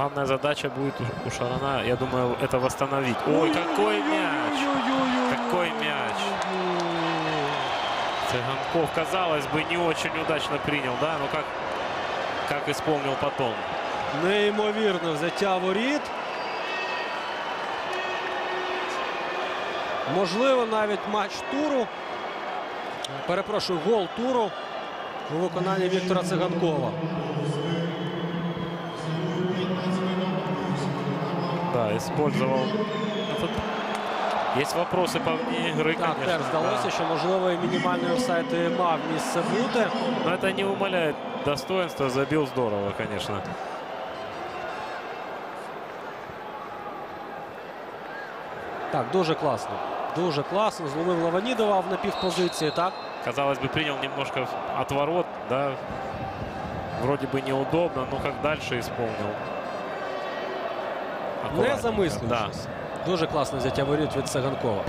главная задача будет у- у Шарана, я думаю, это восстановить. Ой, какой мяч! Какой мяч! Цыганков, казалось бы, не очень удачно принял, да? Но как, как исполнил потом. Неймовірне взяття воріт. Можливо, навіть матч туру. Перепрошую, гол туру у виконанні Віктора Циганкова. Да, использовал. Ну, тут Есть вопросы по вне игры, Так, конечно. теж здалося, да. що можливо і мінімальний офсайд і мав місце бути. Но это не умаляет достоинства. Забил здорово, конечно. Так, дуже класно. Дуже класно. Зловив Лаванідова в напівпозиції. Так, Казалось бы, принял немножко отворот, да. Вроде бы неудобно, но как дальше исполнил. не Аккуратненько, замислюючись. Да. Дуже класне взяття воріт від Циганкова.